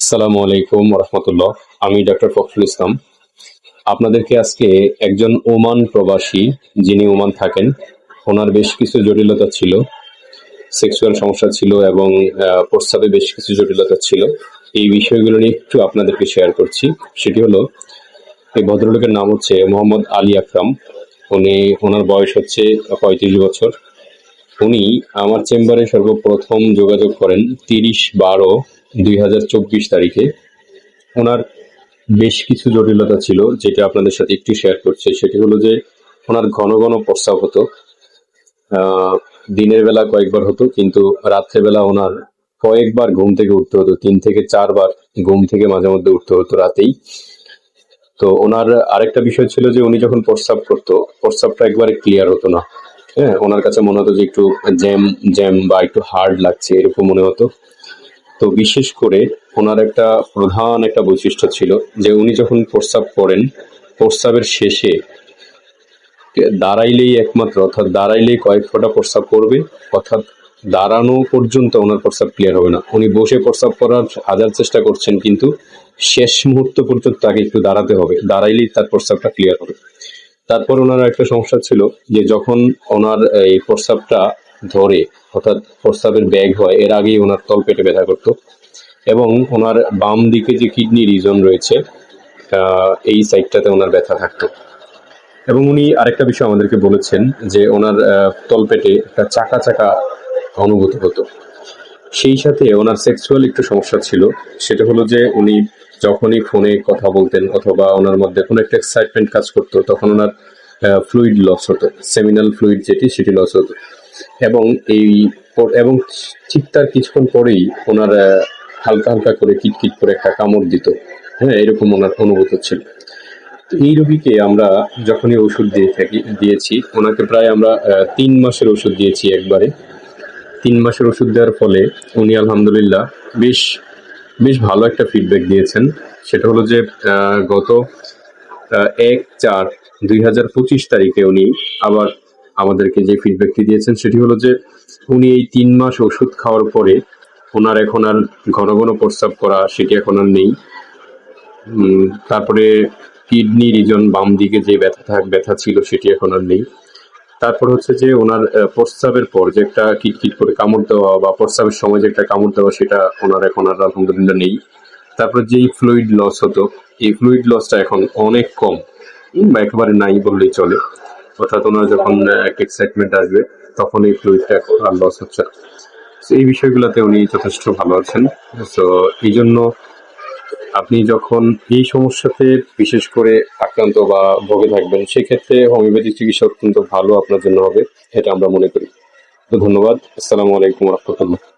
আসসালামু আলাইকুম রহমতুল্লাহ আমি ডক্টর ফখরুল ইসলাম। আপনাদেরকে আজকে একজন ওমান প্রবাসী যিনি ওমান থাকেন ওনার বেশ কিছু জটিলতা ছিল সেক্সুয়াল সমস্যা ছিল এবং আহ, প্রস্রাবে বেশ কিছু জটিলতা ছিল। এই বিষয়গুলো নিয়ে একটু আপনাদেরকে শেয়ার করছি। সেটি হলো এই ভদ্রলোকের নাম হচ্ছে মোহাম্মদ আলী আকরাম। উনি ওনার বয়স হচ্ছে পঁয়ত্রিশ বছর। উনি আমার চেম্বারে সর্বপ্রথম যোগাযোগ করেন তিরিশ বারো দুই হাজার চব্বিশ তারিখে। ওনার বেশ কিছু জটিলতা ছিল, যেটা আপনাদের সাথে একটু শেয়ার করছে। সেটি হলো যে, ওনার ঘন ঘন প্রস্রাব হতো। দিনের বেলা কয়েকবার হতো, কিন্তু রাত্রে বেলা ওনার কয়েকবার ঘুম থেকে উঠতে হতো। তিন থেকে চারবার ঘুম থেকে মাঝে মধ্যে উঠতে হতো রাতেই। তো ওনার আরেকটা বিষয় ছিল যে, উনি যখন প্রস্রাব করতো, প্রস্রাবটা একবারে ক্লিয়ার হতো না। হ্যাঁ ওনার কাছে মনে হতো যে, একটু জ্যাম জ্যাম বা একটু হার্ড লাগছে, এরকম মনে হতো। তো বিশেষ করে ওনার একটা প্রধান একটা বৈশিষ্ট্য ছিল যে উনি যখন প্রস্তাব করেন, প্রস্তাবের শেষে দাঁড়াইলেই একমাত্র, অর্থাৎ দাঁড়াইলেই কয়েক ফোঁটা প্রস্তাব করবে, অর্থাৎ দাঁড়ানো পর্যন্ত ওনার প্রস্তাব ক্লিয়ার হবে না। উনি বসে প্রস্তাব করার হাজার চেষ্টা করছেন, কিন্তু শেষ মুহূর্ত পর্যন্ত তাকে একটু দাঁড়াতে হবে, দাঁড়াইলেই তার প্রস্তাবটা ক্লিয়ার হবে। তারপর ওনার একটা সমস্যা ছিল যে যখন ওনার এই প্রস্রাবটা ধরে, অর্থাৎ প্রস্তাবের ব্যাগ হয়, এর আগেই ওনার তল পেটে ব্যথা করতো। এবং ওনার বাম দিকে যে কিডনি রিজন রয়েছে এই সাইডটাতে ওনার ব্যথা থাকতো। এবং উনি আরেকটা বিষয় আমাদেরকে বলেছেন যে ওনার তলপেটে একটা চাকা চাকা অনুভূতি হতো। সেই সাথে ওনার সেক্সুয়াল একটু সমস্যা ছিল। সেটা হলো যে উনি যখনই ফোনে কথা বলতেন অথবা ওনার মধ্যে কোনো একটা এক্সাইটমেন্ট কাজ করতো, তখন ওনার ফ্লুইড লস হতো। সেমিনাল ফ্লুইড যেটি, সেটি লস হতো। এবং এই এবং ঠিক তার কিছুক্ষণ পরেই ওনার হালকা হালকা করে কিটকিট করে একটা কামড় দিত। হ্যাঁ এরকম ওনার অনুভূত ছিল। এই রোগীকে আমরা যখনই ওষুধ দিয়ে থাকি, দিয়েছি, ওনাকে প্রায় আমরা তিন মাসের ওষুধ দিয়েছি একবারে। তিন মাসের ওষুধ দেওয়ার ফলে উনি আলহামদুলিল্লাহ বেশ বেশ ভালো একটা ফিডব্যাক দিয়েছেন। সেটা হলো যে গত এক চার দুই হাজার পঁচিশ তারিখে উনি আবার আমাদেরকে যে ফিডব্যাকটি দিয়েছেন সেটি হলো যে, উনি এই তিন মাস ওষুধ খাওয়ার পরে ওনার এখন আর ঘন ঘন প্রস্রাব করা সেটি এখন আর নেই। তারপরে কিডনি রিজন বাম দিকে যে ব্যথা থাক, ব্যথা ছিল সেটি এখন আর নেই। তারপর হচ্ছে যে ওনার প্রস্রাবের পর যে একটা কিটকিট করে কামড় দেওয়া বা প্রস্রাবের সময় যে একটা কামড় দেওয়া সেটা ওনার এখন আর আলহামদুলিল্লাহ নেই। তারপর যেই ফ্লুইড লস হতো, এই ফ্লুইড লসটা এখন অনেক কম বা একেবারে নাই বললেই চলে। অর্থাৎ ওনার যখন একটা এক্সাইটমেন্ট আসবে, তখন এই ফ্লুইডটা লস হচ্ছে এই বিষয়গুলোতে উনি যথেষ্ট ভালো আছেন। তো এই জন্য আপনি যখন এই সমস্যাতে বিশেষ করে আক্রান্ত বা ভোগে থাকবেন, সেক্ষেত্রে হোমিওপ্যাথি চিকিৎসা অত্যন্ত ভালো আপনার জন্য হবে, এটা আমরা মনে করি। তো ধন্যবাদ। আসসালামু আলাইকুম রহমতুল্লাহ।